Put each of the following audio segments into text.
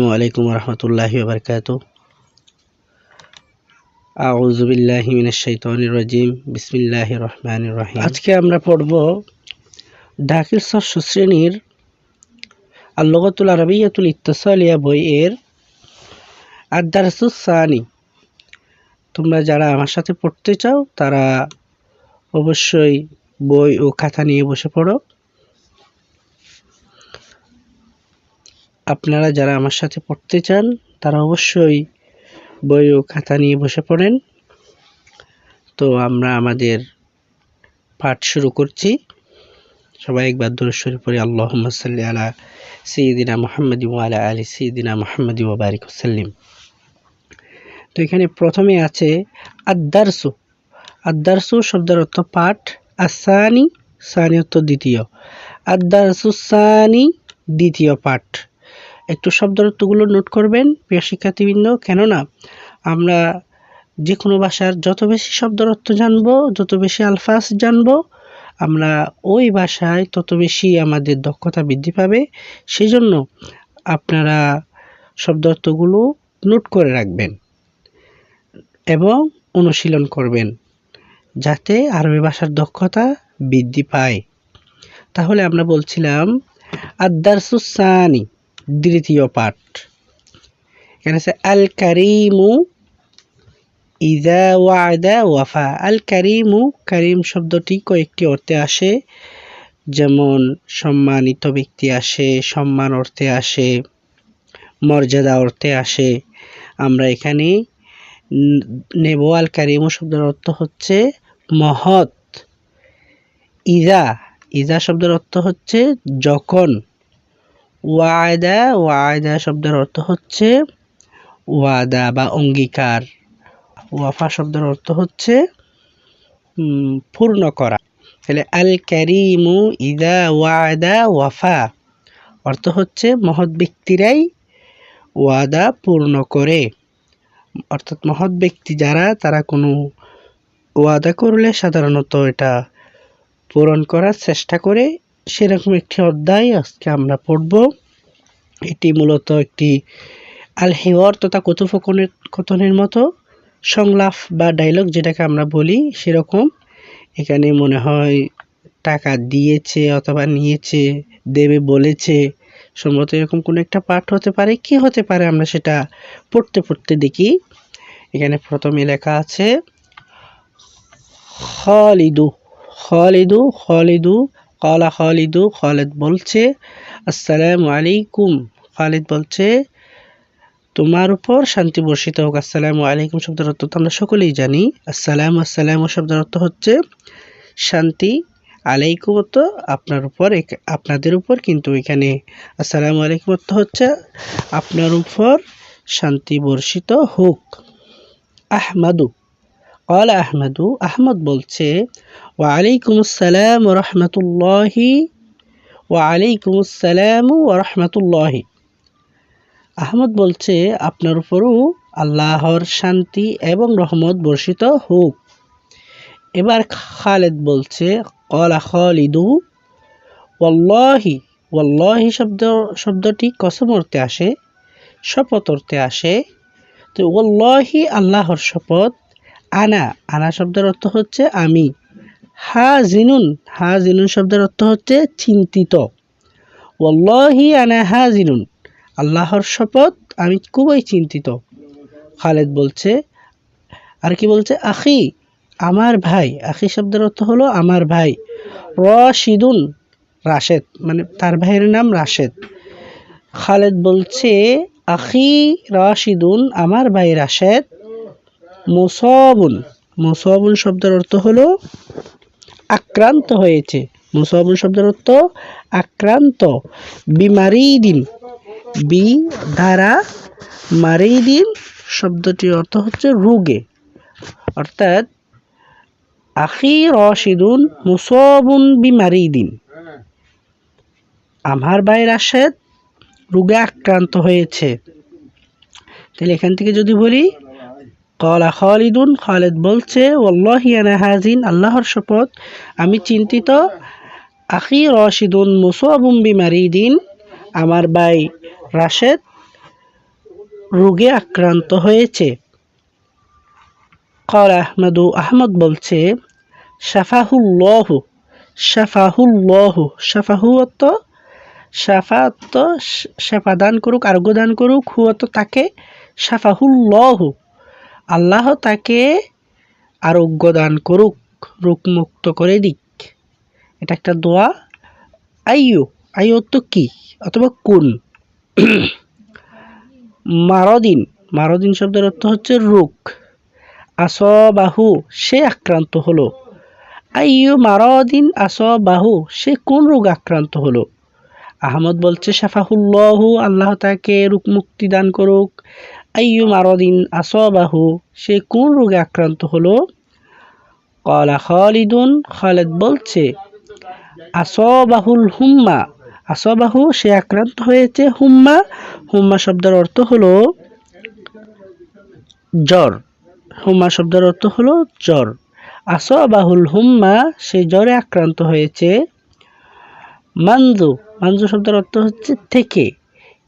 আসসালামু আলাইকুম রহমতুল্লাহি বারকাত আউযু বিল্লাহি মিনাশ শাইতানির রাজিম বিসমিল্লাহির রহমানির রহিম আজকে আমরা পড়ব দাখিল ষষ্ঠ শ্রেণির আল্লগাতুল আরবিয়াতুল ইত্তাসালিয়া বইয়ের আদারসুস সানি। তোমরা যারা আমার সাথে পড়তে চাও, তারা অবশ্যই বই ও খাতা নিয়ে বসে পড়ো। আপনারা যারা আমার সাথে পড়তে চান, তারা অবশ্যই বই ও খাতা নিয়ে বসে পড়েন। তো আমরা আমাদের পাঠ শুরু করছি। সবাই একবার দূর শুরু করি আল্লাহ সাল্লি আলা সঈদিনা মোহাম্মদ আলা আলী সঈদিনা মোহাম্মদ বারিক সাল্লিম তো এখানে প্রথমে আছে আদারসু আদারসু শব্দের অর্থ পাঠ। আসানি সানি অর্থ দ্বিতীয়। আদারসু সানি, দ্বিতীয় পাঠ। একটু শব্দার্থগুলো নোট করবেন, প্রিয় শিক্ষার্থীবৃন্দ। কেননা, আমরা যে কোনো ভাষার যত বেশি শব্দের অর্থ জানব, যত বেশি আলফাস জানব, আমরা ওই ভাষায় তত বেশি আমাদের দক্ষতা বৃদ্ধি পাবে। সেই জন্য আপনারা শব্দার্থগুলো নোট করে রাখবেন এবং অনুশীলন করবেন যাতে আরবি ভাষার দক্ষতা বৃদ্ধি পায়। তাহলে আমরা বলছিলাম আদারসুসানি দ্বিতীয় পাঠ। এখানে আছে আল কারিমু ইদা ওয়াদা ওয়াফা। আল কারিমু কারিম শব্দটি কয়েকটি অর্থে আসে। যেমন, সম্মানিত ব্যক্তি আসে, সম্মান অর্থে আসে, মর্যাদা অর্থে আসে। আমরা এখানে নেব আল কারিমু শব্দের অর্থ হচ্ছে মহৎ। ইদা ইদা শব্দের অর্থ হচ্ছে যখন। ওয়াদা ওয়াদা শব্দের অর্থ হচ্ছে ওয়াদা বা অঙ্গীকার। ওয়াফা শব্দের অর্থ হচ্ছে পূর্ণ করা। তাহলে আল ক্যারিমু ইদা ওয়াদা ওয়াফা। অর্থ হচ্ছে মহৎ ব্যক্তিরাই ওয়াদা পূর্ণ করে। অর্থাৎ মহৎ ব্যক্তি যারা, তারা কোনো ওয়াদা করলে সাধারণত এটা পূরণ করার চেষ্টা করে সেরকম একটি অধ্যায় আজকে আমরা পড়ব। এটি মূলত একটি আল হেওয়ার তথা কথোপকথনের কথনের মতো সংলাপ বা ডায়লগ যেটাকে আমরা বলি সেরকম। এখানে মনে হয় টাকা দিয়েছে অথবা নিয়েছে, দেবে বলেছে। সম্ভবত এরকম কোনো একটা পাঠ হতে পারে। কি হতে পারে আমরা সেটা পড়তে পড়তে দেখি। এখানে প্রথমে লেখা আছে, খালিদু খালিদু খালিদু কলা খালিদু খালেদ বলছে, আসসালামু আলাইকুম। খালিদ বলছে, তোমার উপর শান্তি বর্ষিত হোক, আসসালামু আলাইকুম শব্দের অর্থ তো আমরা সকলেই জানি। আসসালাম আসসালাম শব্দের অর্থ হচ্ছে, শান্তি আলাইকুম তো আপনার উপর আপনাদের উপর কিন্তু এখানে। আসসালামু আলাইকুম অর্থ হচ্ছে, আপনার উপর শান্তি বর্ষিত হোক। আহমাদু কল আহমেদু আহমদ বলছে ওয়া আলাইকুম আসসালাম রহমতুল্লাহি ওয়া আলাইকুম আসসালাম রহমতুল্লাহি আহমদ বলছে, আপনার উপরও আল্লাহর শান্তি এবং রহমত বর্ষিত হোক। এবার খালেদ বলছে, কলা খালিদু ওল্লাহি ওল্লাহি শব্দ, শব্দটি কসম অর্থে আসে, শপথ অর্থে আসে। তো ওল্লাহি আল্লাহর শপথ আনা আনা শব্দের অর্থ হচ্ছে আমি। হা জিনুন হা জিনুন শব্দের অর্থ হচ্ছে চিন্তিত। ওল্লাহি আনা হা জিনুন, আল্লাহর শপথ, আমি খুবই চিন্তিত। খালেদ বলছে, আর কি বলছে? আখি, আমার ভাই। আখি শব্দের অর্থ হলো আমার ভাই। রশিদুন, রাশেদ মানে তার ভাইয়ের নাম রাশেদ। খালেদ বলছে, আখি রাশিদুন, আমার ভাই রাশেদ। মুসবুন। মুসবুন শব্দের অর্থ হলো আক্রান্ত হয়েছে। মুসবুন শব্দের অর্থ আক্রান্ত। বিমারিদিন। বি দ্বারা মারিদিন শব্দটির অর্থ হচ্ছে রোগে। অর্থাৎ আখি রশিদুন মুসবুন বিমারিদিন। আমার ভাই রাশেদ রোগে আক্রান্ত হয়েছে। তাহলে এখান থেকে যদি বলি কলা খালিদুন খালেদ বলছে ওল্লাহিয়ানা হাজিন আল্লাহর শপথ। আমি চিন্তিত, আখি রশিদুন মুসোয়াবুম্বি মারিদিন আমার ভাই রাশেদ রোগে আক্রান্ত হয়েছে। কল আহমদু, আহমদ বলছে, শাফাহুল্লাহ শাফাহুল্লাহ। শাফাহু অর্থ শাফা দান করুক, আরোগ্য দান করুক। হু অর্থ তাকে, শাফাহুল্লাহ। আল্লাহ তাকে আরোগ্য দান করুক, রোগমুক্ত করে দিক। এটা একটা দোয়া। আইয়ু আইয়ু অর্থ কি? অথবা কোন। মারদিন মারদিন শব্দের অর্থ হচ্ছে রোগ। আসবাহু, সে আক্রান্ত হলো। আইয়ু মারদিন আসবাহু, সে কোন রোগ আক্রান্ত হলো? আহমদ বলছে, শাফাহুল্লাহু, আল্লাহ তাকে রোগ মুক্তি দান করুক। আইয়ু মারদিন আসবাহু? সে কোন রোগে আক্রান্ত হলো? কলা খালিদুন, খালেদ বলছে, আসবাহুল হুম্মা। আসবাহু, সে আক্রান্ত হয়েছে হুম্মা? হুম্মা শব্দের অর্থ হলো জ্বর। হুম্মা শব্দের অর্থ হলো জ্বর। আসবাহুল হুম্মা, সে জ্বরে আক্রান্ত হয়েছে। মানজু মানজু শব্দের অর্থ হচ্ছে থেকে।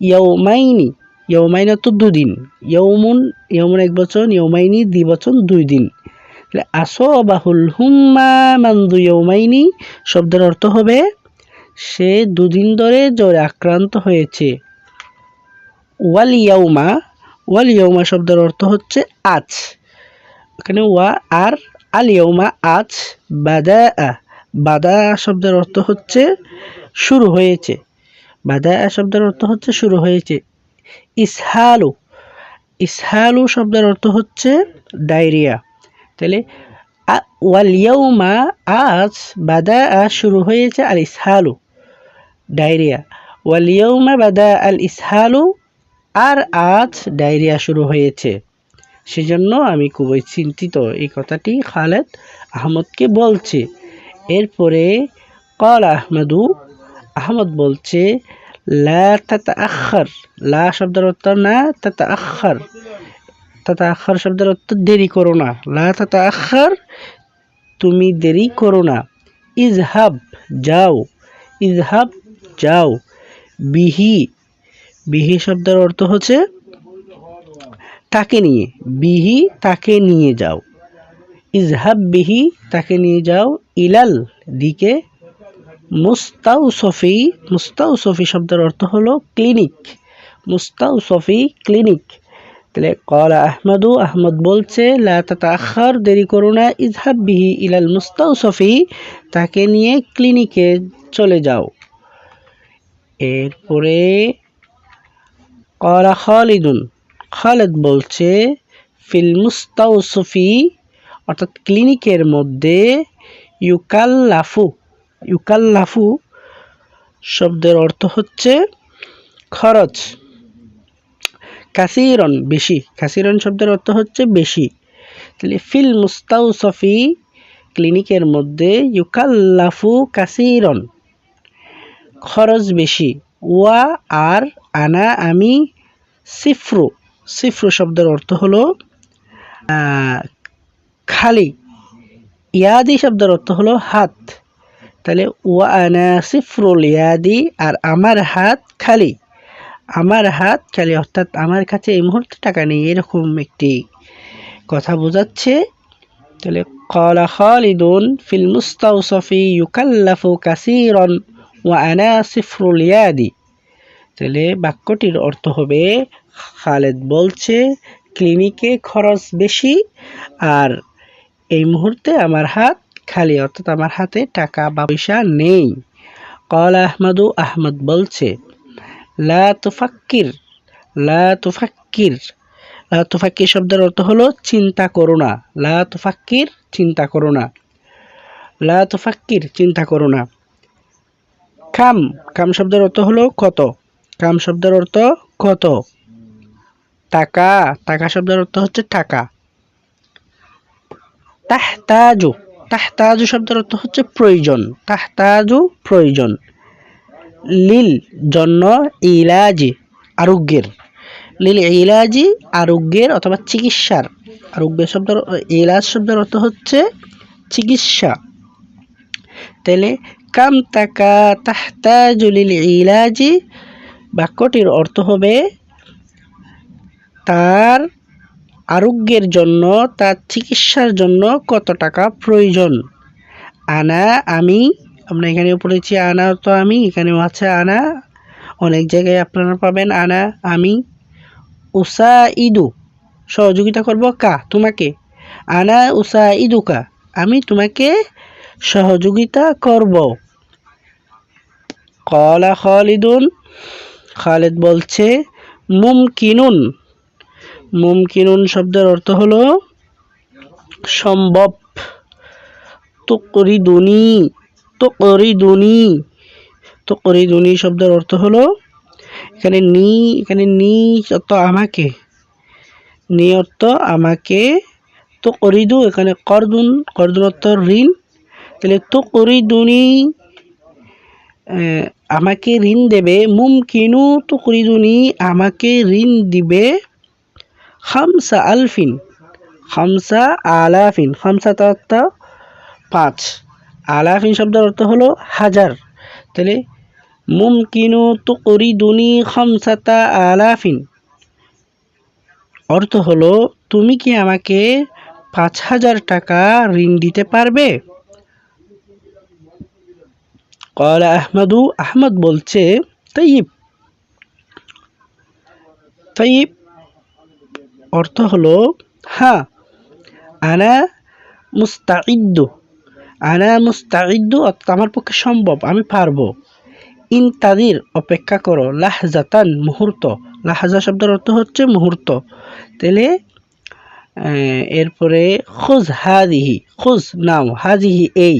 ইয়ৌমাইনি ইয়ৌমাইন অর্থ দুদিন। ইয়ৌমুন ইয়ৌমুন এক বচন ইয়ৌমাইনি দ্বিবচন দুই দিন। তাহলে আসবাহুল হুম্মা মানজু ইয়ৌমাইনি শব্দের অর্থ হবে সে দুদিন ধরে জ্বরে আক্রান্ত হয়েছে। ওয়াল ইয়াউমা ওয়াল ইয়াউমা শব্দের অর্থ হচ্ছে আজ। এখানে ওয়া আর, আল ইয়াউমা আজ বাদা বাদা শব্দের অর্থ হচ্ছে শুরু হয়েছে। বাদা শব্দের অর্থ হচ্ছে শুরু হয়েছে। ইসহালু। ইসহালু শব্দের অর্থ হচ্ছে ডায়রিয়া। তাহলে ওয়াল ইয়াউমা আজ বাদা শুরু হয়েছে আল ইসহালু, ডায়রিয়া। ওয়াল ইয়াউমা বাদা আল ইসহালু, আর আজ ডায়রিয়া শুরু হয়েছে। সেজন্য আমি খুবই চিন্তিত এই কথাটি খালেদ আহমদকে বলছে। এরপরে কল আহমদু, আহমদ বলছে লা তাতা আখার লা শব্দের অর্থ না তাতা আখার তাতা আখার শব্দের অর্থ দেরি করো না। লা তাতা আখার তুমি দেরি করো না। ইজহাব যাও। ইজহাব যাও। বিহি বিহি শব্দের অর্থ হচ্ছে তাকে নিয়ে। বিহি, তাকে নিয়ে যাও। ইজহাব বিহি, তাকে নিয়ে যাও। ইলাল দিকে মুস্তাউ সফি মুস্তাউ সফি শব্দের অর্থ হলো ক্লিনিক মুস্তাউ সফি ক্লিনিক তাহলে কলা আহমদু, আহমদ বলছে লাখার দেরি করো না ইজহাব বিহি ইলাল মুস্তাউ সফি তাকে নিয়ে ক্লিনিকে চলে যাও। এরপরে কলা খালিদুন, খালেদ বলছে, ফিল মুস্তাউ সফি অর্থাৎ ক্লিনিকের মধ্যে ইউকাল্লাফু ইউকাল্লাফু শব্দের অর্থ হচ্ছে খরচ। কাসিরন, বেশি। কাসিরন শব্দের অর্থ হচ্ছে বেশি। তাহলে ফিল মুস্তাউসফি ক্লিনিকের মধ্যে ইউকাল্লাফু কাসিরন। খরচ বেশি। ওয়া আর আনা আমি সিফরু। সিফরু শব্দের অর্থ হলো খালি। ইয়াদি শব্দের অর্থ হলো হাত। তাহলে ওয়া আনা সিফরুল ইয়াদি আর আমার হাত খালি। আমার হাত খালি, অর্থাৎ আমার কাছে এই মুহূর্তে টাকা নেই, এরকম একটি কথা বোঝাচ্ছে। তাহলে কলা খালিদুন ফিল মুস্তাউসফি ইউকাল্লাফু কাসিরন ওয়া আনা সিফরুল ইয়াদি। তাহলে বাক্যটির অর্থ হবে, খালেদ বলছে, ক্লিনিকে খরচ বেশি আর এই মুহূর্তে আমার হাত খালি, অর্থাৎ আমার হাতে টাকা বা পয়সা নেই। কল আহমদু আহমদ বলছে, লা তুফাক্কির লা তুফাক্কির। লা তুফাক্কির শব্দের অর্থ হলো, চিন্তা করো না। লা তুফাক্কির, চিন্তা করো না। লা তুফাক্কির, চিন্তা করো না। খাম কাম শব্দের অর্থ হলো, কত। কাম শব্দের অর্থ, কত। টাকা টাকা শব্দের অর্থ হচ্ছে, টাকা। তাহতাজু। তাহতাজু শব্দের অর্থ হচ্ছে প্রয়োজন। তাহতাজু প্রয়োজন। লিল জন্য ইলাজি, আরোগ্যের। লিল ইলাজি, আরোগ্যের অথবা চিকিৎসার। আরোগ্যের শব্দের, ইলাজ শব্দের অর্থ হচ্ছে চিকিৎসা। তাহলে কাম তাকা তাহতাজু লিল ইলাজি, বাক্যটির অর্থ হবে তার আরোগ্যের জন্য, তার চিকিৎসার জন্য কত টাকা প্রয়োজন? আনা, আমি, আমরা এখানেও পড়েছি আনা তো আমি, এখানেও আছে আনা। অনেক জায়গায় আপনারা পাবেন আনা, আমি। উষা ইদু সহযোগিতা করব কা, তোমাকে? আনা উষা ইদুকা আমি তোমাকে সহযোগিতা করব। কলা খালিদুন, খালেদ বলছে, মুমকিনুন। মুমকিনুন শব্দের অর্থ হলো সম্ভব। তুকরিদুনি তুকরিদুনি। তুকরিদুনি শব্দের অর্থ হলো এখানে নি এখানে নি অর্থ আমাকে। নি অর্থ আমাকে। তো করিদু এখানে করদুন করদুন অর্থ ঋণ। তাহলে তো করিদুনি আমাকে ঋণ দেবে, মুমকিনু তো করিদুনি আমাকে ঋণ দিবে। খামসা আলফিন, খামসা আলাফিন, খামসা অর্থ পাঁচ। আলাফিন শব্দের অর্থ হলো হাজার। তাহলে, মুমকিনু তো করিদুনি খামসাতা আলাফিন। অর্থ হলো, তুমি কি আমাকে পাঁচ হাজার টাকা ঋণ দিতে পারবে? কলা আহমদু, আহমদ বলছে তৈব তৈব অর্থ হলো হ্যাঁ আনা মুস্তাইদ্দু আনা মুস্তাইদ্দু আমার পক্ষে সম্ভব, আমি পারব। ইন তাদের, অপেক্ষা করো, লাহজাতান, মুহূর্ত। লাহাজা শব্দের অর্থ হচ্ছে মুহূর্ত। তাহলে এরপরে, খুজ হাদিহি, খুজ নাও হাদিহি এই।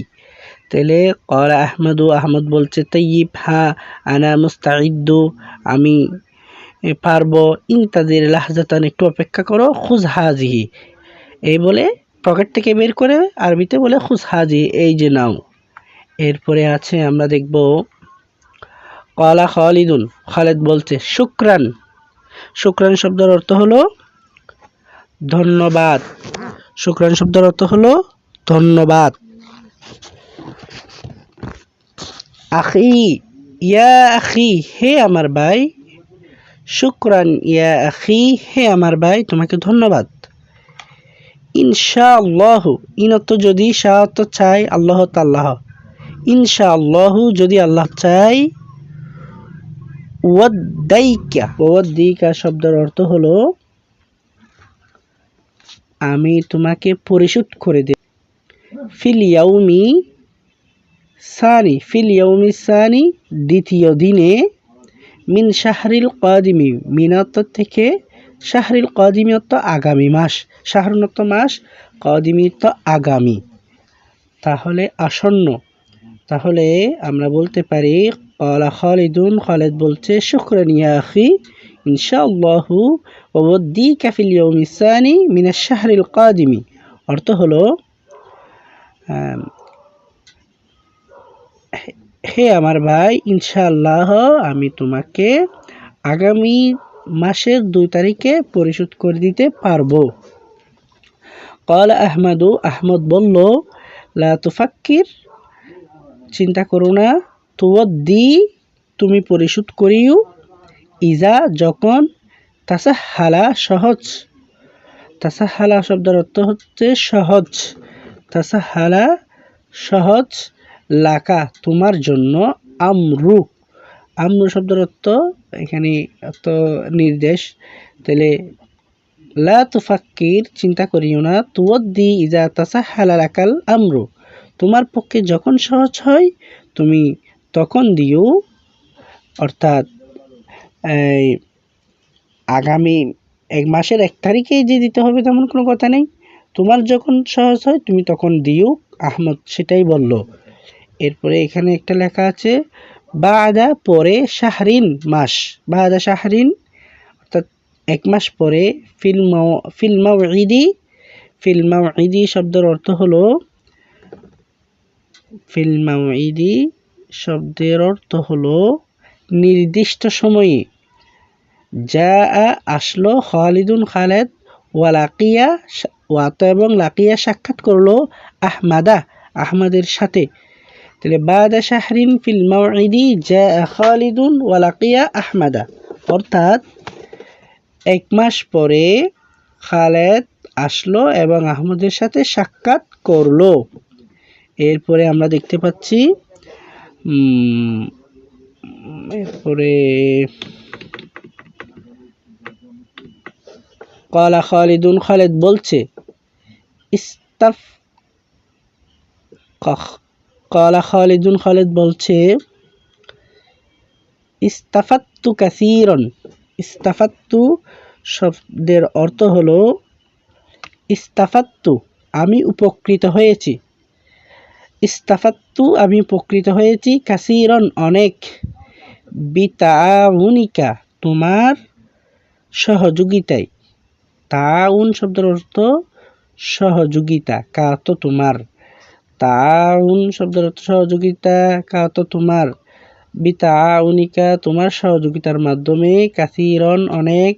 তাহলে, কলা আহমদু, আহমদ বলছে তৈব হ্যাঁ আনা মুস্তাইদ্দু আমি পারব ইন্তাদের লাহজাতান একটু অপেক্ষা করো খুজ হাজিহি এই বলে পকেট থেকে বের করে আরবিতে বলে খুজ হাজি এই যে নাও। এরপরে আছে আমরা দেখব কলা খালিদুন, খালেদ বলছে, শুক্রান। শুক্রান শব্দের অর্থ হলো ধন্যবাদ। শুক্রান শব্দের অর্থ হলো ধন্যবাদ। আখি, ইয়া আখি, হে আমার ভাই শুক্রান, ইয়া আখি, হে আমার ভাই, তোমাকে ধন্যবাদ। ইনশা আল্লাহ ইনত যদি শাহ চাই আল্লাহ তাল্লাহ ইনশা আল্লাহ যদি আল্লাহ চাই ওয়াদ্দাইকা ওয়াদ্দিকা শব্দের অর্থ হলো, আমি তোমাকে পরিশোধ করে দেব। ফিলিয়াউমি সানি ফিলিয়াউমি সানি, দ্বিতীয় দিনে মিন শাহরিল কদিমি, মিনাত থেকে শাহরিল কাদিমি অর্থ আগামী মাস। শাহরুনত মাস, কাদিমি তো আগামী। তাহলে আসন্ন। তাহলে আমরা বলতে পারি, কলা খালিদুন, খালেদ বলছে, শুক্রান ইয়া আখি, ইনশাআল্লাহু ওবদ্দি কাফিল ইয়ৌমিসানি মিনা শাহরিল কাদিমি। অর্থ হলো হে আমার ভাই, ইনশাআল্লাহ আমি তোমাকে আগামী মাসের দুই তারিখে পরিশোধ করে দিতে পারব। কল আহমদু, আহমদ বলল, লা তুফাক্কির, চিন্তা করো না তো তুয়দ্দি তুমি পরিশোধ করিও, ইজা যখন তাসাহালা সহজ, তাসাহালা শব্দের অর্থ হচ্ছে সহজ, তাসাহালা সহজ লাকা, তোমার জন্য আমরু। আমরু শব্দের অর্থ এখানে অর্থ নির্দেশ। তাহলে, লা চিন্তা করিও না। তুয়দ্দি ইজা তাসাহালা লাকাল আমরু। তোমার পক্ষে যখন সহজ হয়, তুমি তখন দিও। অর্থাৎ আগামী এক মাসের এক তারিখেই যে দিতে হবে তেমন কোনো কথা নেই। তোমার যখন সহজ হয়, তুমি তখন দিও। আহমদ সেটাই বলল। এরপরে এখানে একটা লেখা আছে বা আদা পরে শাহরিন মাস। বা আদা শাহরিন, অর্থাৎ এক মাস পরে ফিল্মা ফিল্মা ঈদি ফিল্মা ঈদি শব্দের অর্থ হলো ফিল্মা ঈদি শব্দের অর্থ হলো নির্দিষ্ট সময়ে। যা আসলো খালিদুন খালেদ ওয়া লাকিয়া ওয়াত এবং লাকিয়া সাক্ষাৎ করল আহমাদা, আহমদের সাথে। তাহলে বাদা শাহরিন ফিল মাউঈদি যা খালিদুন ওয়া লাকিয়া আহমাদা। অর্থাৎ এক মাস পরে খালেদ আসলো এবং আহমদের সাথে সাক্ষাৎ করল। এরপরে আমরা দেখতে পাচ্ছি এরপরে কলা খালিদুন, খালেদ বলছে, ইস্তাফ কলা খালিদুন খালেদ বলছে, ইস্তাফাত্তু কাসিরন। ইস্তাফাত্তু শব্দের অর্থ হলো, ইস্তাফাত্তু, আমি উপকৃত হয়েছি। ইস্তাফাত্তু, আমি উপকৃত হয়েছি কাসিরন, অনেক। বিতাউনিকা, তোমার সহযোগিতায়। তাউন শব্দের অর্থ, সহযোগিতা, কা তো তোমার। তাউন শব্দের অর্থ সহযোগিতা কা তো তোমার, বিতাউনিকা তোমার সহযোগিতার মাধ্যমে কাসিরন অনেক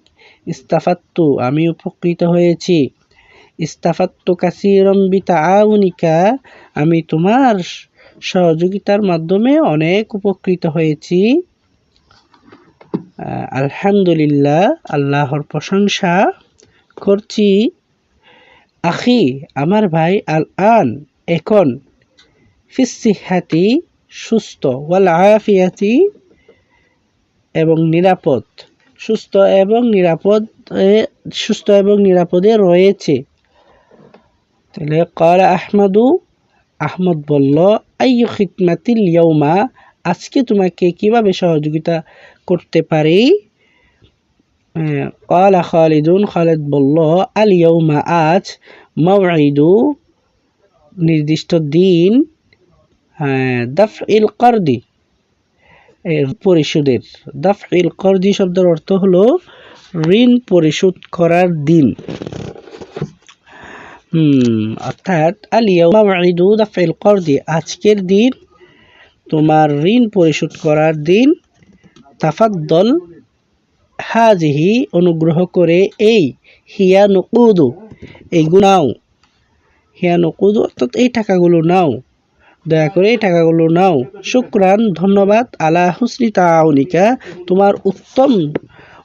ইস্তাফাত্তু, আমি উপকৃত হয়েছি। ইস্তাফাত্তু কাসিরম বিতাউনিকা, আমি তোমার সহযোগিতার মাধ্যমে অনেক উপকৃত হয়েছি। আলহামদুলিল্লাহ, আল্লাহর প্রশংসা করছি। আখি, আমার ভাই আল আন এখন ফিসিহাতি সুস্থ ওয়াল আফিয়াতি এবং নিরাপদ, সুস্থ এবং নিরাপদ সুস্থ এবং নিরাপদে রয়েছে। তাহলে কল আহমদু, আহমদ বলল, আইয়ু খিদমাতিল ইয়ৌমা আজকে তোমাকে কীভাবে সহযোগিতা করতে পারি? কলা খালিদুন খালেদ বলল, আল ইয়ৌমা আজ মাউঈদু নির্দিষ্ট দিন দফ ইল করদি পরিশোধের। দফ ইল করদি শব্দের অর্থ হলো ঋণ পরিশোধ করার দিন। অর্থাৎ আল ইয়ৌমা মাউঈদু দফ ইল করদি, আজকের দিন তোমার ঋণ পরিশোধ করার দিন। তাফাদ্দল, হাজিহি অনুগ্রহ করে এই, হিয়া নকুদু এইগুলো নাও হিয়া নকুদু অর্থাৎ এই টাকাগুলো নাও। দয়া করে এই টাকাগুলো নাও। শুক্রান, ধন্যবাদ। আলা হুসনি তাউনিকা, তোমার উত্তম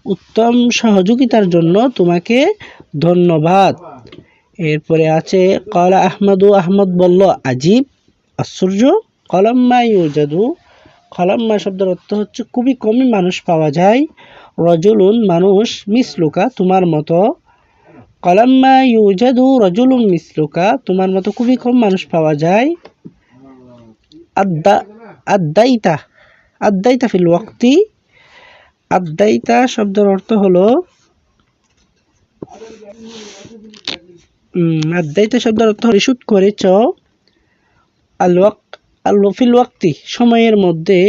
উত্তম সহযোগিতার জন্য তোমাকে ধন্যবাদ। এরপরে আছে, কলা আহমদু, আহমদ বলল, আজীব, আশ্চর্য, কলম্মা ইউজাদু। কলম্মা শব্দের অর্থ হচ্ছে, খুবই কমই মানুষ পাওয়া যায়। রজলুন, মানুষ মিস মিসলুকা, তোমার মতো কলম্মা ইউজাদু তোমার মতো খুবই কম মানুষ পাওয়া যায়। আদ্দা আদ্দাইতা ফিল ওয়াক্তি। শব্দের অর্থ হলো শব্দের অর্থ করেছ। আল ওয়াক আল ফিল ওয়াক্তি, সময়ের মধ্যে।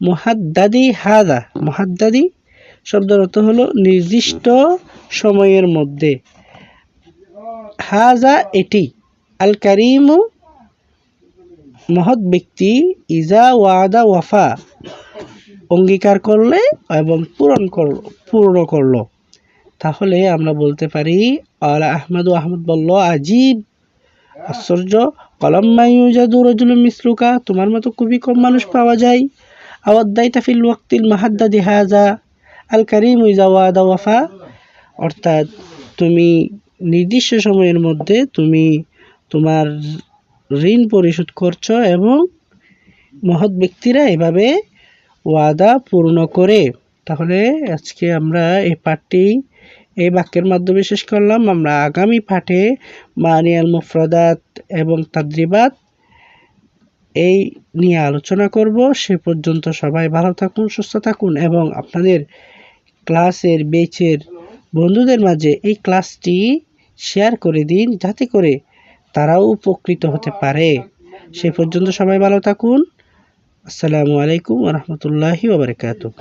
মুহাদ্দাদি হাদা, মুহাদ্দাদি শব্দের অর্থ হলো, নির্দিষ্ট সময়ের মধ্যে। হাজা এটি আল কারিমু মহৎ ব্যক্তি ইজা ওয়াদা ওয়াফা অঙ্গীকার করলে এবং পূরণ করল, পূর্ণ করল। তাহলে আমরা বলতে পারি, আলা আহমদ আহমদ বলল, আজীব, আশ্চর্য কলম্মা ইউজাদু রজুলুম মিসলুকা, তোমার মতো খুবই কম মানুষ পাওয়া যায়। আওয়াদ্দাইতা তাফিল ওয়াক্তিল মাহাদ্দাদি হাজা আল কারিম ইজা ওয়াদা ওয়াফা অর্থাৎ তুমি নির্দিষ্ট সময়ের মধ্যে তুমি তোমার ঋণ পরিশোধ করছ এবং মহৎ ব্যক্তিরা এভাবে ওয়াদা পূর্ণ করে। তাহলে আজকে আমরা এই পাঠটি এই বাক্যের মাধ্যমে শেষ করলাম। আমরা আগামী পাঠে মানিয়াল মুফরদাত এবং তাদ্রিবাত এই নিয়ে আলোচনা করব। সে পর্যন্ত সবাই ভালো থাকুন, সুস্থ থাকুন এবং আপনাদের ক্লাসের বেচের বন্ধুদের মাঝে এই ক্লাসটি শেয়ার করে দিন যাতে করে তারাও উপকৃত হতে পারে। সে পর্যন্ত সবাই ভালো থাকুন। আসসালামু আলাইকুম রহমতুল্লাহি ওবরাকাতুহ